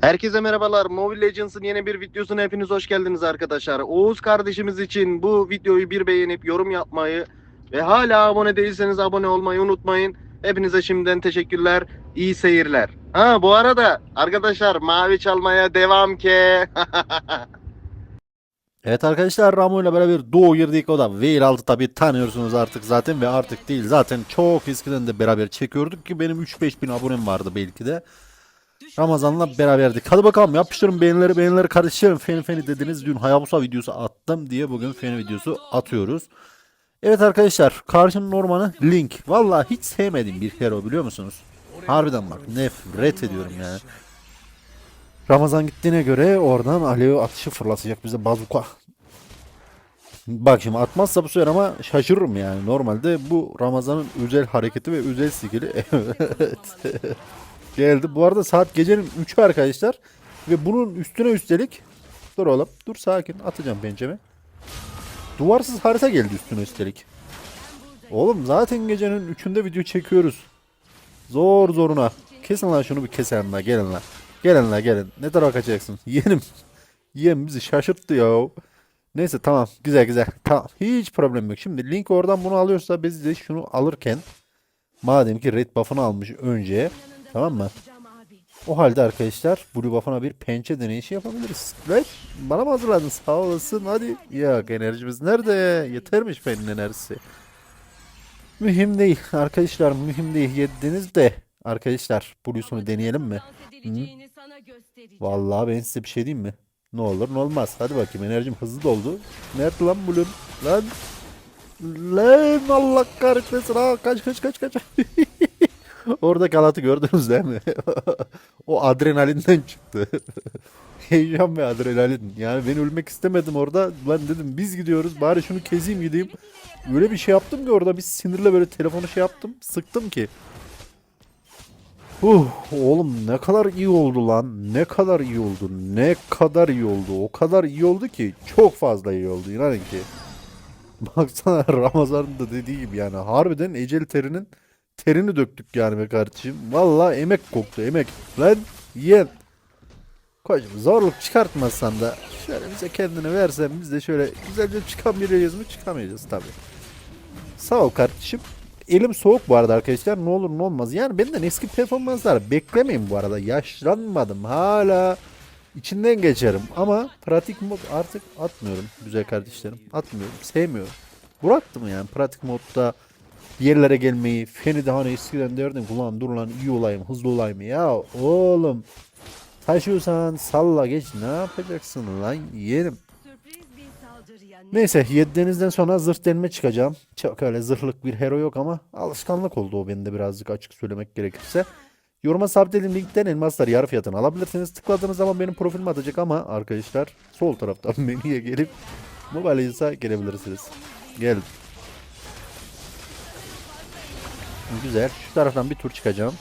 Herkese merhabalar. Mobile Legends'ın yeni bir videosuna hepiniz hoş geldiniz arkadaşlar. Oğuz kardeşimiz için bu videoyu bir beğenip yorum yapmayı ve hala abone değilseniz abone olmayı unutmayın. Hepinize şimdiden teşekkürler. İyi seyirler. Ha bu arada arkadaşlar mavi çalmaya devam ke. Evet arkadaşlar Ramo ile beraber Doğu girdik. O da Veil altı tabi tanıyorsunuz artık zaten ve artık değil. Zaten çok eskiden de beraber çekiyorduk ki benim 3-5 bin abonem vardı belki de. Ramazan'la beraberdik. Hadi bakalım yapıştırın beğenileri beğenileri karıştırın. Feni feni dediniz. Dün Hayabusa videosu attım diye bugün feni videosu atıyoruz. Evet arkadaşlar karşının ormanı Link. Vallahi hiç sevmediğim bir hero biliyor musunuz? Harbiden bak nefret ediyorum yani. Ramazan gittiğine göre oradan alev atışı fırlatacak bize bazuka. Bak şimdi atmazsa bu sefer ama şaşırırım yani. Normalde bu Ramazan'ın özel hareketi ve özel skill'i. Evet. Geldi. Bu arada saat gecenin 3'ü arkadaşlar. Ve bunun üstüne üstelik dur oğlum dur sakin atacağım pençemi. Duvarsız harita geldi üstüne üstelik. Oğlum zaten gecenin 3'ünde video çekiyoruz. Zor zoruna. Kesin lan şunu bir keselim la gelin la. Gelin la gelin. Ne tarafa kaçacaksın? Yeğenim. Yeğen bizi şaşırttı ya. Neyse tamam güzel güzel. Tamam hiç problem yok. Şimdi Link oradan bunu alıyorsa biz de şunu alırken madem ki red buff'ını almış önce tamam mı? O halde arkadaşlar Blue buff'ına bir pençe deneyişi yapabiliriz. Ve bana mı hazırladın? Sağ olasın hadi. Yok enerjimiz nerede? Yetermiş benim enerjisi. Mühim değil arkadaşlar mühim değil yediniz de arkadaşlar Blue'sunu deneyelim mi? Vallahi ben size bir şey diyeyim mi? Ne olur ne olmaz. Hadi bakayım enerjim hızlı doldu. Nerede lan Blue'm? Lan. Lan Allah kahretmesin. Ha, kaç kaç kaç kaç. Orada kalatı gördünüz değil mi? o adrenalinden çıktı. Heyecan ve adrenalin. Yani ben ölmek istemedim orada. Lan dedim biz gidiyoruz. Bari şunu keseyim gideyim. Öyle bir şey yaptım ki orada bir sinirle böyle telefonu şey yaptım. Sıktım ki. Huh, oğlum ne kadar iyi oldu lan. Ne kadar iyi oldu. Ne kadar iyi oldu. O kadar iyi oldu ki. Çok fazla iyi oldu inanın ki. Baksana Ramazan'ın da dediği gibi yani. Harbiden ecel terinin terini döktük yani be kardeşim. Valla emek koktu emek. Lan yiyen. Koçum zorluk çıkartmazsan da şöyle bize kendini versen biz de şöyle güzelce çıkamayacağız mı? Çıkamayacağız tabii. Sağ ol kardeşim. Elim soğuk bu arada arkadaşlar. Ne olur ne olmaz. Yani benden eski performanslar beklemeyin bu arada. Yaşlanmadım. Hala içinden geçerim. Ama pratik mod artık atmıyorum güzel kardeşlerim. Atmıyorum. Sevmiyorum. Bıraktım yani pratik modda bir yerlere gelmeyi. Feni de hani eskiden derdim. Ulan dur lan iyi olayım hızlı olayım. Ya oğlum taşıyorsan salla geç. Ne yapacaksın lan yerim. Neyse 7'denizden sonra zırh denme çıkacağım. Çok öyle zırhlık bir hero yok ama alışkanlık oldu o bende birazcık açık söylemek gerekirse. Yoruma sabitlediğim linkten elmasları yarı fiyatına alabilirsiniz. Tıkladığınız zaman benim profilime atacak ama arkadaşlar sol taraftan menüye gelip Mobile Legends'a gelebilirsiniz. Gel. Güzel. Şu taraftan bir tur çıkacağım.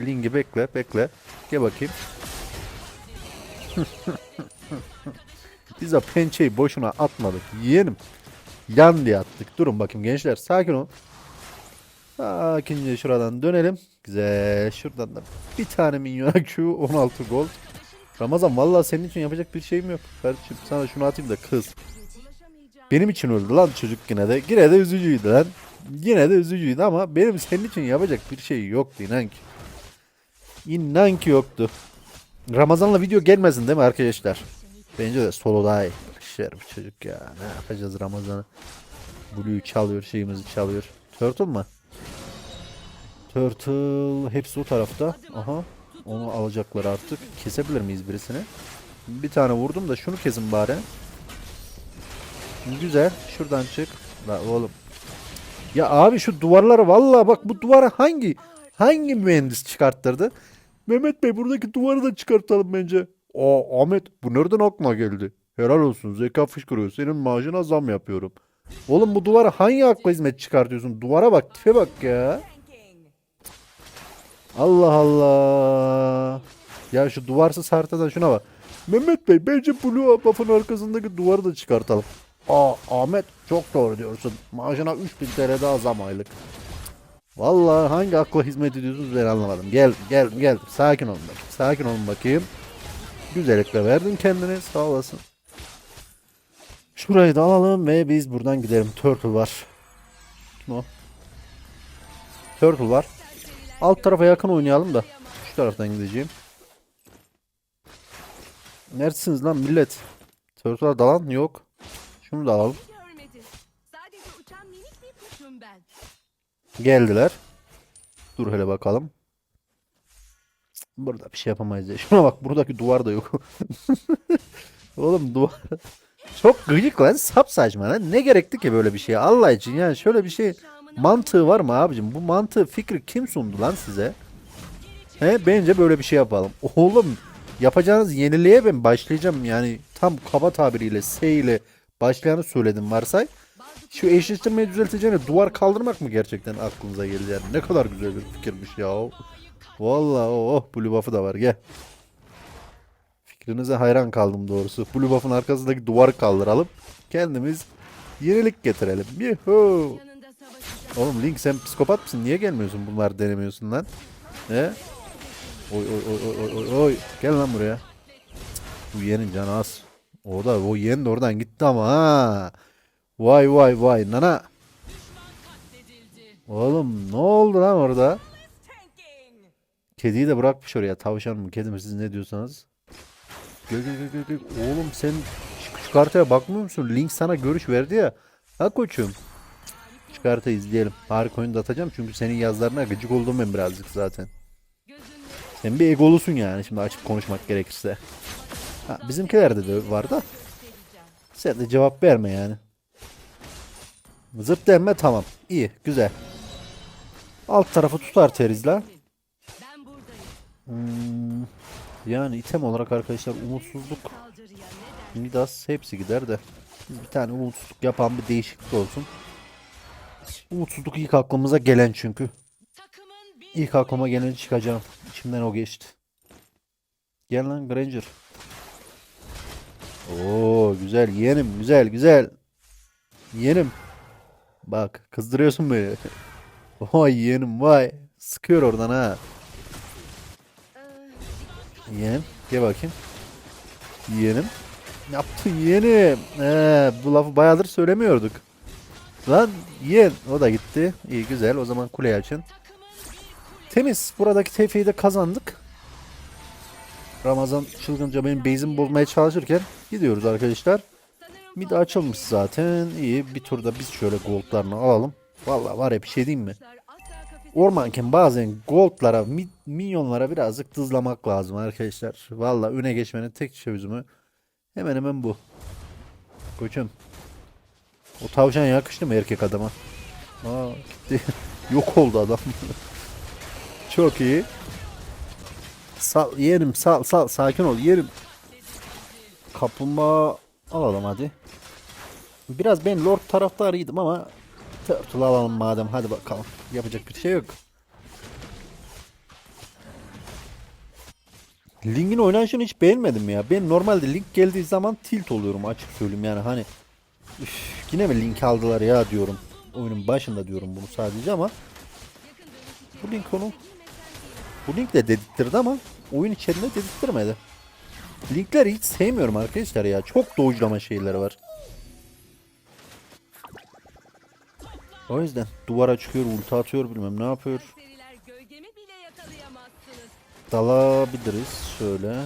Linki bekle bekle. Gel bakayım. Biz o pençeyi boşuna atmadık. Yeğenim. Yan diye attık. Durun bakayım gençler. Sakin ol. Sakince şuradan dönelim. Güzel. Şuradan da bir tane minyona Q 16 gold. Ramazan vallahi senin için yapacak bir şeyim yok. Kardeşim sana şunu atayım da kız. Benim için öldü lan çocuk yine de. Yine de üzücüydü lan. Yine de üzücüydü ama benim senin için yapacak bir şey yoktu inan ki. İnan ki yoktu. Ramazan'la video gelmesin değil mi arkadaşlar? Bence de solo daha iyi. Şer bu çocuk ya. Ne yapacağız Ramazan'ı? Blue'yu çalıyor, şeyimizi çalıyor. Turtle mı? Turtle hepsi o tarafta. Aha. Onu alacaklar artık. Kesebilir miyiz birisini? Bir tane vurdum da şunu kesin bari. Güzel. Şuradan çık. La oğlum. Ya abi şu duvarları vallahi bak bu duvara hangi hangi mühendis çıkarttırdı? Mehmet Bey buradaki duvarı da çıkartalım bence. Aa Ahmet bu nereden aklına geldi? Helal olsun zeka fışkırıyor. Senin maaşına zam yapıyorum. Oğlum bu duvara hangi akla hizmet çıkartıyorsun? Duvara bak tipe bak ya. Allah Allah. Ya şu duvarsız haritadan şuna bak. Mehmet Bey bence Blue buff'ın arkasındaki duvarı da çıkartalım. Aa Ahmet çok doğru diyorsun. Maaşına 3000 TL daha zam aylık. Vallahi hangi akla hizmet ediyorsunuz ben anlamadım. Gel gel gel sakin olun bakayım. Sakin olun bakayım. Güzellikle verdin kendine sağ olasın. Şurayı da alalım ve biz buradan gidelim. Turtle var. Kim o? Turtle var. Alt tarafa yakın oynayalım da. Şu taraftan gideceğim. Neredesiniz lan millet? Turtle'a dalan yok. Şunu da alalım. Geldiler. Dur hele bakalım. Burada bir şey yapamayız ya. Şuna bak buradaki duvar da yok. Oğlum duvar. Çok gıcık lan sap saçma lan. Ne gerekti ki böyle bir şeye Allah için yani şöyle bir şey mantığı var mı abicim? Bu mantığı fikri kim sundu lan size? He bence böyle bir şey yapalım. Oğlum yapacağınız yeniliğe ben başlayacağım yani tam kaba tabiriyle S ile başlayanı söyledim varsay. Şu eşleştirmeyi düzelteceğine duvar kaldırmak mı gerçekten aklınıza geldi yani? Ne kadar güzel bir fikirmiş ya. Vallahi oh Blue buff'ı da var gel. Fikrinize hayran kaldım doğrusu. Blue buff'ın arkasındaki duvarı kaldıralım. Kendimiz yenilik getirelim. Yuhu. Yanında savaşacak. Oğlum Link sen psikopat mısın? Niye gelmiyorsun bunları denemiyorsun lan? He? Oy oy oy oy oy oy. Gel lan buraya. Bu yeğenin canı az. O da o yeğen de oradan gitti ama ha. Vay vay vay nana. Oğlum ne oldu lan orada? Kediyi de bırakmış oraya. Tavşan mı kedi mi siz ne diyorsanız. Gel gel gel, gel. Oğlum sen şu küçük haritaya bakmıyor musun? Link sana görüş verdi ya. Ha koçum. Küçük harita izleyelim. Harika oyunu da atacağım çünkü senin yazlarına gıcık oldum ben birazcık zaten. Sen bir egolusun yani şimdi açıp konuşmak gerekirse. Ha, bizimkilerde de var da. Sen de cevap verme yani. Zırt denme tamam. İyi güzel. Alt tarafı tutar terizla. Hmm, yani item olarak arkadaşlar umutsuzluk? Midas hepsi gider de. Biz bir tane umutsuzluk yapan bir değişiklik olsun. Umutsuzluk ilk aklımıza gelen çünkü. İlk aklıma geleni çıkacağım. İçimden o geçti. Gel lan Granger. Oo güzel yeğenim güzel güzel. Yeğenim. Bak kızdırıyorsun beni. Vay yeğenim vay. Sıkıyor oradan ha. Yeğenim gel bakayım. Yeğenim. Yaptın yeğenim? Ee, bu lafı bayağıdır söylemiyorduk. Lan yeğen o da gitti. İyi güzel o zaman kuleyi açın. Temiz. Buradaki tevfiyi de kazandık. Ramazan çılgınca benim base'imi bozmaya çalışırken gidiyoruz arkadaşlar. Mid açılmış zaten. İyi bir turda biz şöyle goldlarını alalım. Vallahi var ya bir şey diyeyim mi? Ormanken bazen goldlara, mi- minyonlara birazcık tızlamak lazım arkadaşlar. Vallahi öne geçmenin tek çözümü hemen hemen bu. Koçum. O tavşan yakıştı mı erkek adama? Aa gitti. Yok oldu adam. Çok iyi. Sal yerim sal sal sakin ol yerim. Kaplumbağa alalım hadi. Biraz ben lord taraftarıydım ama Turtle alalım madem hadi bakalım. Yapacak bir şey yok. Link'in oynanışını hiç beğenmedim ya. Ben normalde Link geldiği zaman tilt oluyorum açık söyleyeyim yani hani. Üf, yine mi Link aldılar ya diyorum. Oyunun başında diyorum bunu sadece ama. Bu Link onu. Bu Link de dedirttirdi ama oyun içerisinde dedirttirmedi. Linkleri hiç sevmiyorum arkadaşlar ya. Çok doğuclama şeyleri var. O yüzden duvara çıkıyor, ulti atıyor bilmem ne yapıyor. Dalabiliriz şöyle.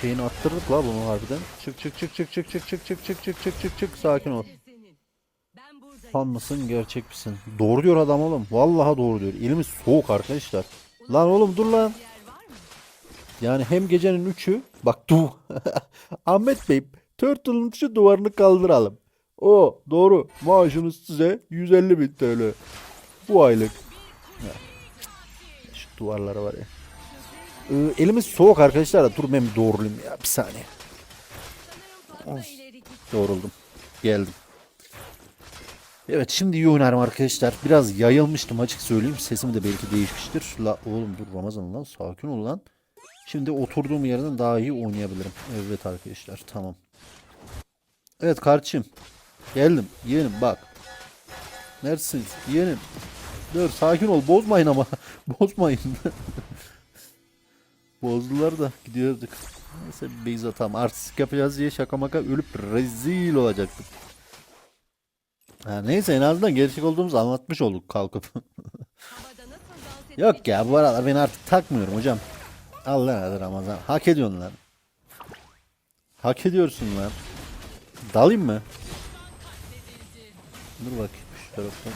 Şeyini attırdık la bunu harbiden. Çık çık çık çık çık çık çık çık çık çık çık çık çık sakin ol. Fan mısın gerçek misin? Doğru diyor adam oğlum. Vallahi doğru diyor. Elimiz soğuk arkadaşlar. Lan oğlum dur lan. Yani hem gecenin üçü bak du Ahmet Bey Turtle'ın şu duvarını kaldıralım. O doğru maaşınız size 150 bin TL. Bu aylık. Şu duvarlara var ya. Ee, elimiz soğuk arkadaşlar da dur ben bir doğrulayayım ya bir saniye. Git. Doğruldum. Geldim. Evet şimdi iyi oynarım arkadaşlar. Biraz yayılmıştım açık söyleyeyim. Sesim de belki değişmiştir. La oğlum dur Ramazan lan sakin ol lan. Şimdi oturduğum yerden daha iyi oynayabilirim. Evet arkadaşlar tamam. Evet kardeşim. Geldim. Yeğenim bak. Neredesiniz? Yeğenim. Dur sakin ol bozmayın ama. bozmayın. Bozdular da gidiyorduk. Neyse base atalım. Artistik yapacağız diye şaka maka ölüp rezil olacaktık. Ha, neyse en azından gerçek olduğumuzu anlatmış olduk kalkıp. Yok ya bu aralar ben artık takmıyorum hocam. Allah adı Ramazan. Hak ediyorsun lan. Hak ediyorsun lan. Dalayım mı? Dur bakayım şu taraftan.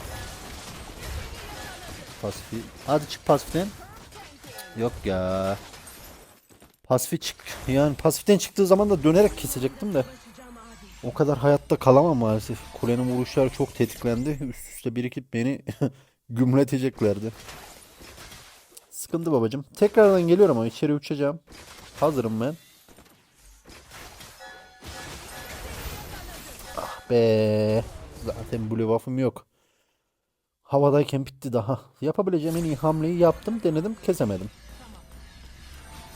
Pasifi. Hadi çık pasiften. Yok ya. Pasifi çık. Yani pasiften çıktığı zaman da dönerek kesecektim de. O kadar hayatta kalamam maalesef. Kulenin vuruşları çok tetiklendi. Üst üste birikip beni gümleteceklerdi. Sıkıntı babacım. Tekrardan geliyorum ama içeri uçacağım. Hazırım ben. Ah be. Zaten blue buff'ım yok. Havadayken bitti daha. Yapabileceğim en iyi hamleyi yaptım. Denedim. Kesemedim.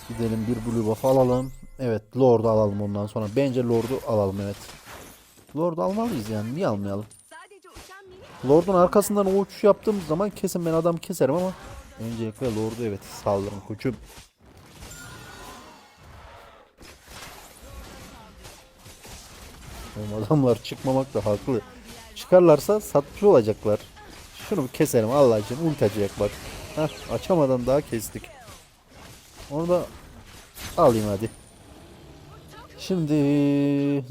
Gidelim bir blue buff alalım. Evet Lord'u alalım ondan sonra. Bence Lord'u alalım evet. Lord'u almalıyız yani. Niye almayalım? Lord'un arkasından o uçuş yaptığımız zaman kesin ben adam keserim ama öncelikle Lord'u evet saldırın koçum. Oğlum adamlar çıkmamak da haklı. Çıkarlarsa satmış olacaklar. Şunu bir keselim Allah için ulti açacak bak. Heh, açamadan daha kestik. Onu da alayım hadi. Şimdi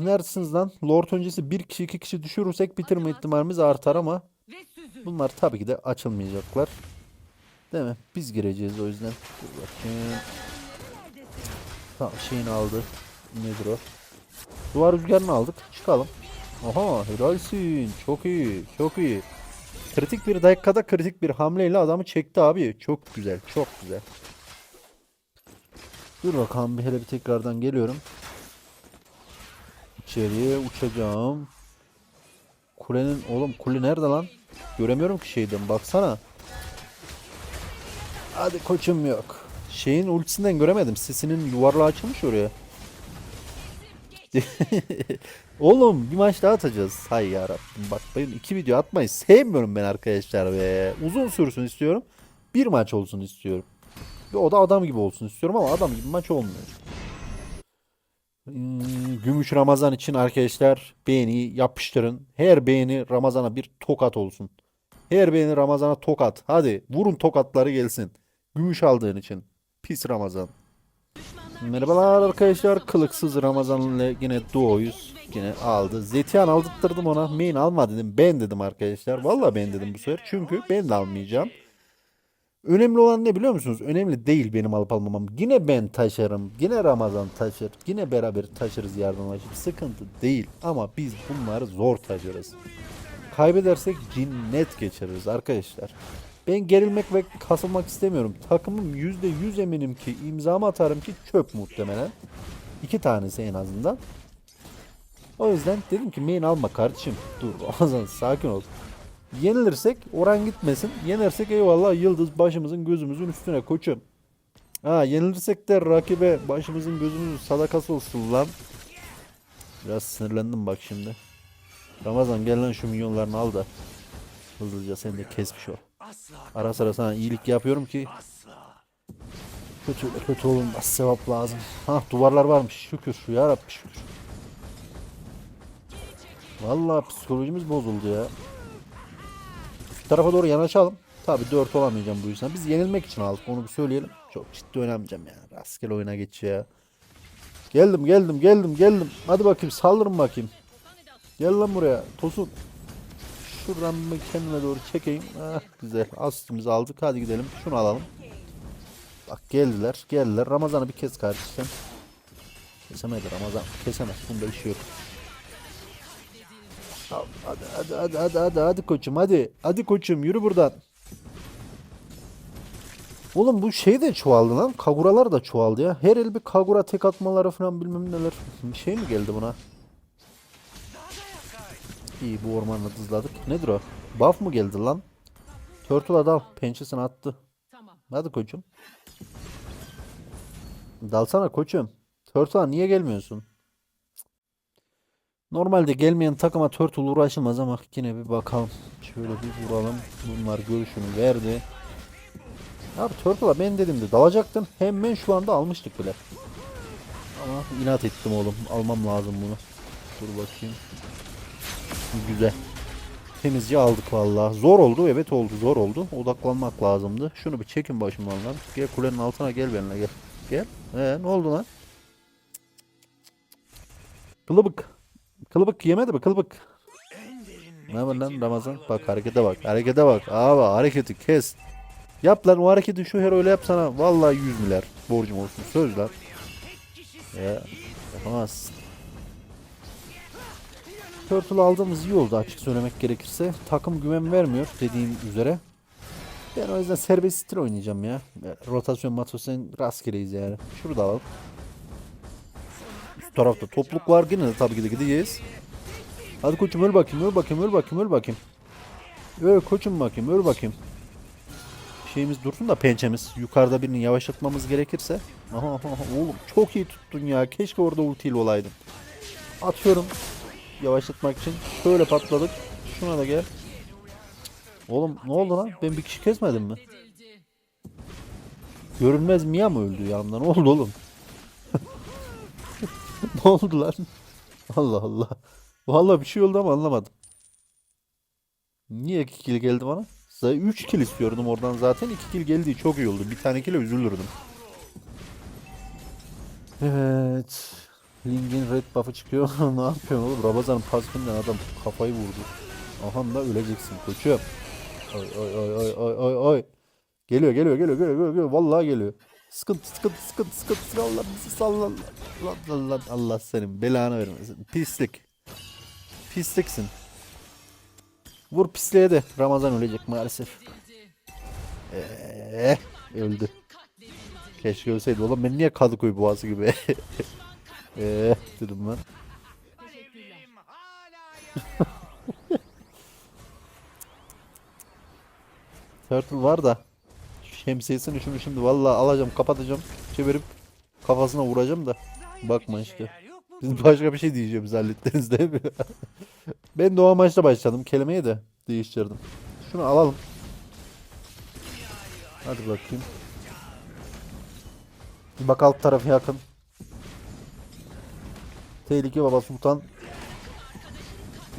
neredesiniz lan? Lord öncesi bir kişi iki kişi düşürürsek bitirme ihtimalimiz artar ama bunlar tabii ki de açılmayacaklar. Değil mi? Biz gireceğiz o yüzden. Dur bakayım. Tamam şeyini aldı. Nedir o? Duvar rüzgarını aldık. Çıkalım. Aha helalsin. Çok iyi. Çok iyi. Kritik bir dakikada kritik bir hamleyle adamı çekti abi. Çok güzel. Çok güzel. Dur bakalım bir hele bir tekrardan geliyorum. İçeriye uçacağım. Kulenin oğlum kule nerede lan? Göremiyorum ki şeyden baksana. Hadi koçum yok. Şeyin ultisinden göremedim. Sesinin yuvarlağı açılmış oraya. Oğlum bir maç daha atacağız. Hay yarabbim bak ben iki video atmayı sevmiyorum ben arkadaşlar be. Uzun sürsün istiyorum. Bir maç olsun istiyorum. Ve o da adam gibi olsun istiyorum ama adam gibi maç olmuyor. Hmm, Gümüş Ramazan için arkadaşlar beğeni yapıştırın. Her beğeni Ramazan'a bir tokat olsun. Her beğeni Ramazan'a tokat. Hadi vurun tokatları gelsin. Gümüş aldığın için. Pis Ramazan. Merhabalar arkadaşlar. Kılıksız Ramazan ile yine doğuyuz. Yine aldı. Zetiyan aldırttırdım ona. Main alma dedim. Ben dedim arkadaşlar. Vallahi ben dedim bu sefer. Çünkü ben de almayacağım. Önemli olan ne biliyor musunuz? Önemli değil benim alıp almamam. Yine ben taşırım. Yine Ramazan taşır. Yine beraber taşırız yardımlaşıp. Sıkıntı değil. Ama biz bunları zor taşırız. Kaybedersek cinnet geçiririz arkadaşlar. Ben gerilmek ve kasılmak istemiyorum. Takımım %100 eminim ki imzamı atarım ki çöp muhtemelen. İki tanesi en azından. O yüzden dedim ki main alma kardeşim. Dur Ramazan sakin ol. Yenilirsek oran gitmesin. Yenersek eyvallah yıldız başımızın gözümüzün üstüne koçum. Ha yenilirsek de rakibe başımızın gözümüzün sadakası olsun lan. Biraz sinirlendim bak şimdi. Ramazan gel lan şu milyonlarını al da. Hızlıca sen de kesmiş ol. Ara sıra sana iyilik yapıyorum ki kötü kötü olunmaz sevap lazım. Ha duvarlar varmış şükür ya Rabbi şükür. Vallahi psikolojimiz bozuldu ya. Şu tarafa doğru yanaşalım. Tabi 4 olamayacağım bu yüzden. Biz yenilmek için aldık onu bir söyleyelim. Çok ciddi oynamayacağım ya. Rastgele oyuna geç ya. Geldim geldim geldim geldim. Hadi bakayım saldırın bakayım. Gel lan buraya. Tosun. Şuradan bir kendime doğru çekeyim. Ah güzel. Asistimizi aldık. Hadi gidelim. Şunu alalım. Bak geldiler. Geldiler. Ramazan'ı bir kez kardeşim. Kesemedi Ramazan. Kesemez. Bunda şey yok. Hadi hadi hadi hadi hadi hadi koçum hadi. Hadi koçum yürü buradan. Oğlum bu şey de çoğaldı lan. Kaguralar da çoğaldı ya. Her el bir kagura tek atmaları falan bilmem neler. Bir şey mi geldi buna? İyi bu ormanla dızladık. Nedir o? Buff mı geldi lan? Turtle dal. Pençesini attı. Hadi koçum. Dalsana koçum. Turtle'a niye gelmiyorsun? Normalde gelmeyen takıma Turtle uğraşılmaz ama yine bir bakalım. Şöyle bir vuralım. Bunlar görüşünü verdi. Abi Turtle'a ben dedim de dalacaktın. Hemen şu anda almıştık bile. Ama inat ettim oğlum. Almam lazım bunu. Dur bakayım. Güzel. Temizce aldık vallahi. Zor oldu evet oldu zor oldu. Odaklanmak lazımdı. Şunu bir çekin başımdan lan. Gel kulenin altına gel benimle gel. Gel. Ee, ne oldu lan? Kılıbık. Kılıbık yemedi mi kılıbık? Ne var lan Ramazan? Bak harekete bak. Harekete bak. Abi hareketi kes. Yap lan o hareketi şu hero öyle yapsana. Vallahi 100 milyar borcum olsun. Söz lan. Ya yapamazsın. Turtle aldığımız iyi oldu açık söylemek gerekirse. Takım güven vermiyor dediğim üzere. Ben o yüzden serbest stil oynayacağım ya. Rotasyon matasyon rastgeleyiz yani. Şurada alalım. Şu tarafta topluk var yine de tabii ki de gideceğiz. Hadi koçum öl bakayım öl bakayım öl bakayım öl bakayım. Öl koçum bakayım öl bakayım. Şeyimiz dursun da pençemiz. Yukarıda birini yavaşlatmamız gerekirse. Aha, aha, oğlum çok iyi tuttun ya. Keşke orada ultiyle olaydın. Atıyorum. Yavaşlatmak için. Şöyle patladık. Şuna da gel. Oğlum ne oldu lan? Ben bir kişi kesmedim mi? Görünmez Mia mı öldü yanımda? Ne oldu oğlum? ne oldu lan? Allah Allah. Vallahi bir şey oldu ama anlamadım. Niye 2 kill geldi bana? 3 kill istiyordum oradan zaten. 2 kill geldi çok iyi oldu. Bir tane kill'e üzülürdüm. Evet. Ling'in red buff'ı çıkıyor. ne yapıyorsun oğlum? Ramazan'ın paskinden adam kafayı vurdu. Aha da öleceksin koçum. Ay ay ay ay ay ay ay. Geliyor geliyor geliyor geliyor geliyor. Vallahi geliyor. Sıkıntı sıkıntı sıkıntı sıkıntı sıkıntı Allah bizi salla Allah Allah Allah senin belanı vermesin. Pislik. Pisliksin. Vur pisliğe de Ramazan ölecek maalesef. Eee öldü. Keşke ölseydi. Oğlum ben niye Kadıköy boğası gibi? Eee dedim ben. Turtle var da şemsiyesini şunu şimdi vallahi alacağım kapatacağım çevirip kafasına vuracağım da bakma işte. Biz başka bir şey diyeceğimiz hallettiniz değil mi? ben de o amaçla başladım kelimeyi de değiştirdim. Şunu alalım. Hadi bakayım. Bak alt tarafı yakın. Tehlike baba sultan.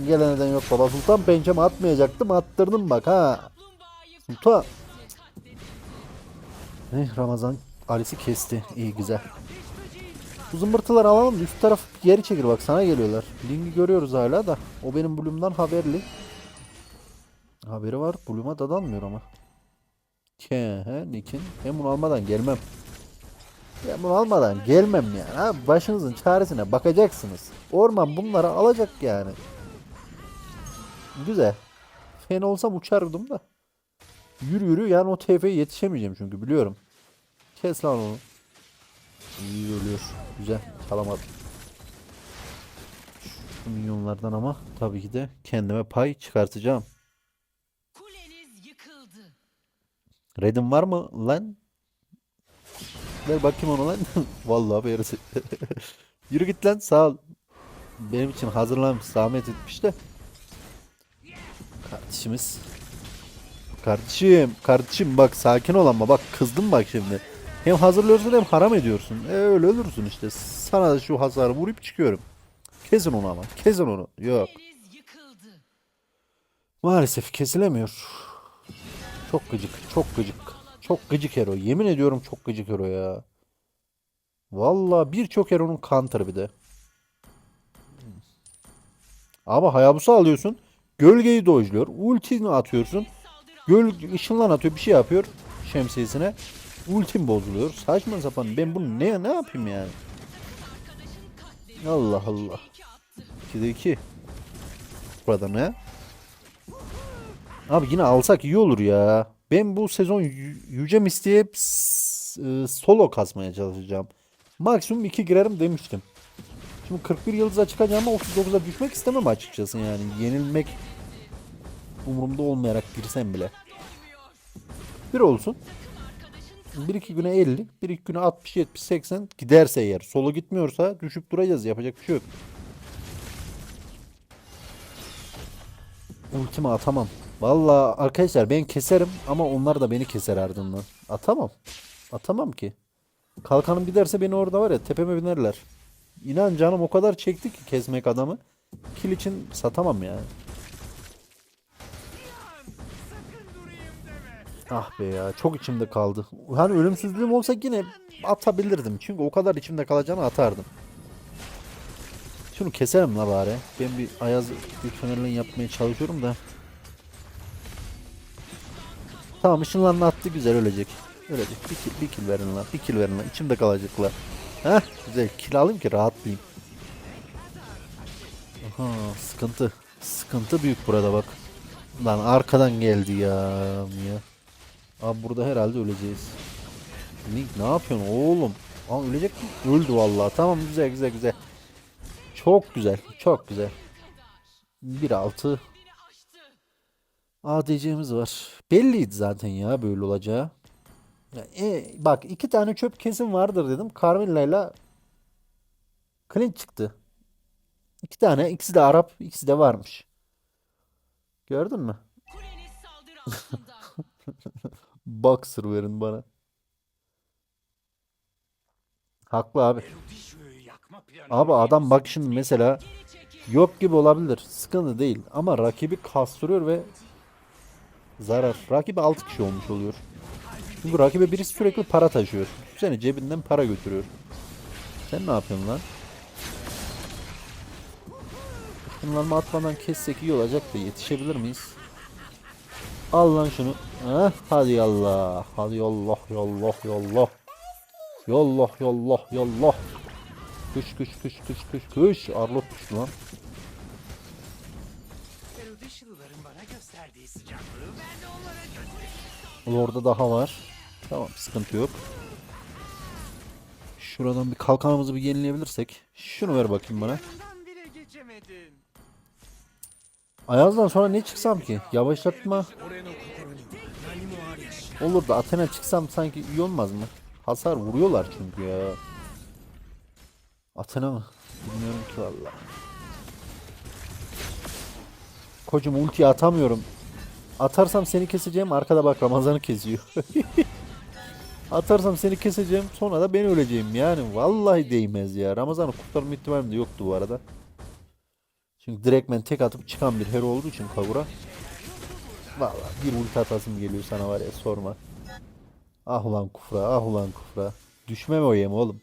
Gelen neden yok baba sultan. Pençemi atmayacaktım attırdım bak ha. Sultan. Eh, Ramazan Alice'i kesti. İyi güzel. Bu zımbırtıları alalım. Üst taraf geri çekir bak sana geliyorlar. Link'i görüyoruz hala da. O benim Bloom'dan haberli. Haberi var. Bloom'a dadanmıyor ama. Ke, he, Nick'in. Ben bunu almadan gelmem. Ben bunu almadan gelmem yani. Ha, başınızın çaresine bakacaksınız. Orman bunları alacak yani. Güzel. Fen olsam uçardım da. Yürü yürü yani o TF'ye yetişemeyeceğim çünkü biliyorum. Kes lan onu. İyi ölüyor. Güzel. Çalamadım. Şu milyonlardan ama tabii ki de kendime pay çıkartacağım. Red'in var mı lan? Ver bakayım onu lan. Vallahi yarısı. Yürü git lan sağ ol. Benim için hazırlanmış zahmet etmiş de. Kardeşimiz. Kardeşim, kardeşim bak sakin ol ama bak kızdım bak şimdi. Hem hazırlıyorsun hem haram ediyorsun. E öyle ölürsün işte. Sana da şu hasarı vurup çıkıyorum. Kesin onu ama. Kesin onu. Yok. Maalesef kesilemiyor. Çok gıcık, çok gıcık. Çok gıcık hero. Yemin ediyorum çok gıcık hero ya. Vallahi birçok hero'nun counter bir de. Ama Hayabusa alıyorsun. Gölgeyi dojluyor. Ultini atıyorsun. Göl ışınlan atıyor bir şey yapıyor şemsiyesine. Ultim bozuluyor. Saçma sapan. Ben bunu ne ne yapayım yani? Allah Allah. 2'de 2. Burada ne? Abi yine alsak iyi olur ya. Ben bu sezon Yü- Yüce Misti'ye hep s- e, solo kasmaya çalışacağım. Maksimum 2 girerim demiştim. Şimdi 41 yıldıza çıkacağım ama 39'a düşmek istemem açıkçası yani. Yenilmek umurumda olmayarak girsem bile. Bir olsun. Bir iki güne 50, bir iki güne 60, 70, 80 giderse eğer. Solo gitmiyorsa düşüp duracağız. Yapacak bir şey yok. Ultimi atamam. Vallahi arkadaşlar ben keserim ama onlar da beni keser ardından. Atamam. Atamam ki. Kalkanım giderse beni orada var ya tepeme binerler. İnan canım o kadar çekti ki kesmek adamı. Kill için satamam ya. Ah be ya çok içimde kaldı. Hani ölümsüzlüğüm olsa yine atabilirdim. Çünkü o kadar içimde kalacağını atardım. Şunu keselim la bari. Ben bir Ayaz yükselenle yapmaya çalışıyorum da. Tamam ışınlanma attı güzel ölecek. Ölecek. Bir kill, bir kill verin lan. Bir kill verin lan. İçimde kalacaklar. Heh güzel. Kill alayım ki rahatlayayım. Aha sıkıntı. Sıkıntı büyük burada bak. Lan arkadan geldi ya. ya. Abi burada herhalde öleceğiz. Link ne yapıyorsun oğlum? Aa ölecek mi? Öldü vallahi. Tamam güzel güzel güzel. Çok güzel. Çok güzel. 1-6 ADC'miz var. Belliydi zaten ya böyle olacağı. E, bak iki tane çöp kesin vardır dedim. Carmilla ile Clint çıktı. İki tane. ikisi de Arap. ikisi de varmış. Gördün mü? Boxer verin bana. Haklı abi. Abi adam bak şimdi mesela yok gibi olabilir. Sıkıntı değil. Ama rakibi kastırıyor ve zarar. Rakibi 6 kişi olmuş oluyor. Çünkü rakibe birisi sürekli para taşıyor. Seni cebinden para götürüyor. Sen ne yapıyorsun lan? Işınlanma atmadan kessek iyi olacak da yetişebilir miyiz? Al lan şunu. Heh, hadi yallah. Hadi yallah yallah yallah. Yallah yallah yallah. Kış kış kış kış kış kış. Arlot düştü lan. Orada daha var. Tamam sıkıntı yok. Şuradan bir kalkanımızı bir yenileyebilirsek. Şunu ver bakayım bana. Ayaz'dan sonra ne çıksam ki? Yavaşlatma. Olur da Athena çıksam sanki iyi olmaz mı? Hasar vuruyorlar çünkü ya. Athena mı? Bilmiyorum ki valla. Kocam ulti atamıyorum. Atarsam seni keseceğim arkada bak Ramazan'ı kesiyor. Atarsam seni keseceğim sonra da ben öleceğim yani. Vallahi değmez ya. Ramazan'ı kurtarma ihtimalim de yoktu bu arada. Çünkü direktmen tek atıp çıkan bir hero olduğu için Kagura. Vallahi bir ulti atasım geliyor sana var ya sorma. Ah ulan kufra ah ulan kufra. Düşmem o yem oğlum.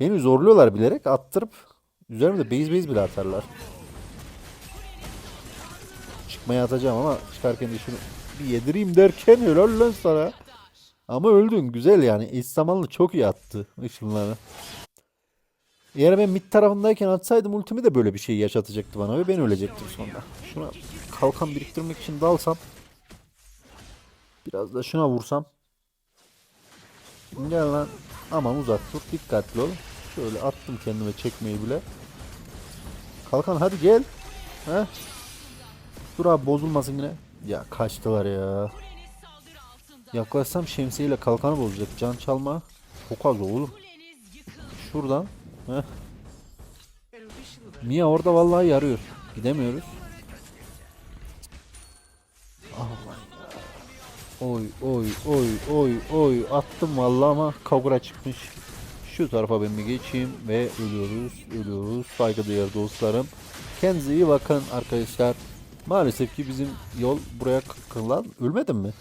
Beni zorluyorlar bilerek attırıp üzerimde base base bile atarlar. Çıkmaya atacağım ama çıkarken de şunu bir yedireyim derken helal lan sana. Ama öldün güzel yani. Eş zamanlı çok iyi attı ışınları. Eğer ben mid tarafındayken atsaydım ultimi de böyle bir şey yaşatacaktı bana ve ben ölecektim sonra. Şuna kalkan biriktirmek için dalsam. Biraz da şuna vursam. Gel lan. Aman uzak dur. Dikkatli ol. Şöyle attım kendime çekmeyi bile. Kalkan hadi gel. Heh. Dur abi bozulmasın yine. Ya kaçtılar ya. Yaklaşsam şemsiyeyle kalkanı bozacak. Can çalma. Çok az oğlum. Şuradan. Heh. Mia orada vallahi yarıyor. Gidemiyoruz. Oy oy oy oy oy attım vallahi ama kavga çıkmış. Şu tarafa ben bir geçeyim ve ölüyoruz ölüyoruz saygıdeğer dostlarım. Kendinize iyi bakın arkadaşlar. Maalesef ki bizim yol buraya kılan ölmedin mi?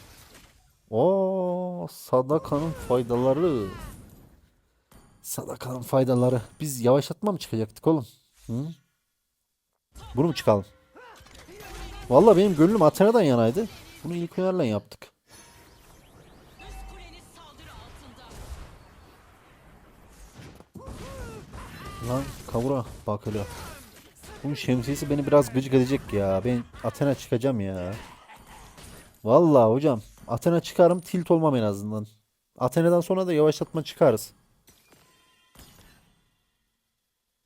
O sadakanın faydaları. Sadakanın faydaları. Biz yavaşlatma mı çıkacaktık oğlum? Hı? Bunu mu çıkalım? Vallahi benim gönlüm Athena'dan yanaydı. Bunu ilk Öner'le yaptık. Lan kavura bak hele. Bunun şemsiyesi beni biraz gıcık edecek ya. Ben Athena çıkacağım ya. Vallahi hocam. Athena çıkarım tilt olmam en azından. Athena'dan sonra da yavaşlatma çıkarız.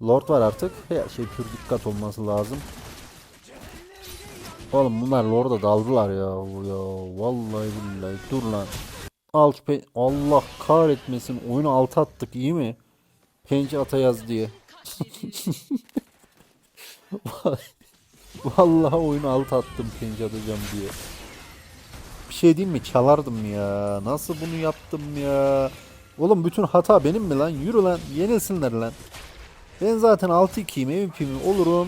Lord var artık. Her şey pür dikkat olması lazım. Oğlum bunlar Lord'a daldılar ya. ya. Vallahi billahi. Dur lan. Al şu pe- Allah kahretmesin. Oyunu alt attık iyi mi? Pençe atayaz diye. Vallahi oyunu alt attım pençe atacağım diye. Bir şey diyeyim mi? Çalardım ya. Nasıl bunu yaptım ya? Oğlum bütün hata benim mi lan? Yürü lan. Yenilsinler lan. Ben zaten 6-2'yim. MVP'mi olurum.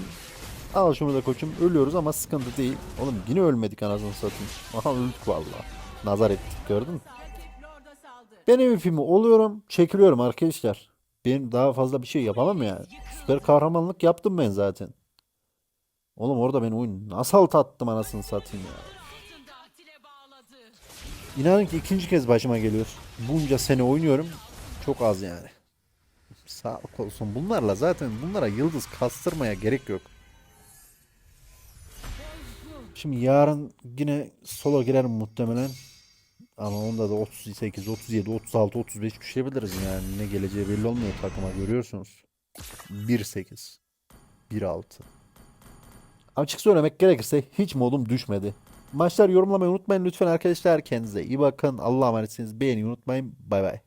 Al şunu da koçum. Ölüyoruz ama sıkıntı değil. Oğlum yine ölmedik anasını satayım. Aha öldük valla. Nazar ettik gördün mü? Ben MVP'mi oluyorum. Çekiliyorum arkadaşlar. Benim daha fazla bir şey yapamam yani. Süper kahramanlık yaptım ben zaten. Oğlum orada ben oyun nasıl alt anasını satayım ya. İnanın ki ikinci kez başıma geliyor. Bunca sene oynuyorum. Çok az yani. Sağlık olsun. Bunlarla zaten bunlara yıldız kastırmaya gerek yok. Şimdi yarın yine solo girerim muhtemelen. Ama onda da 38, 37, 36, 35 düşebiliriz yani. Ne geleceği belli olmuyor takıma görüyorsunuz. 1-8, 1-6. Açık söylemek gerekirse hiç modum düşmedi. Maçlar yorumlamayı unutmayın lütfen arkadaşlar. Kendinize iyi bakın. Allah'a emanetsiniz. Beğenmeyi unutmayın. Bay bay.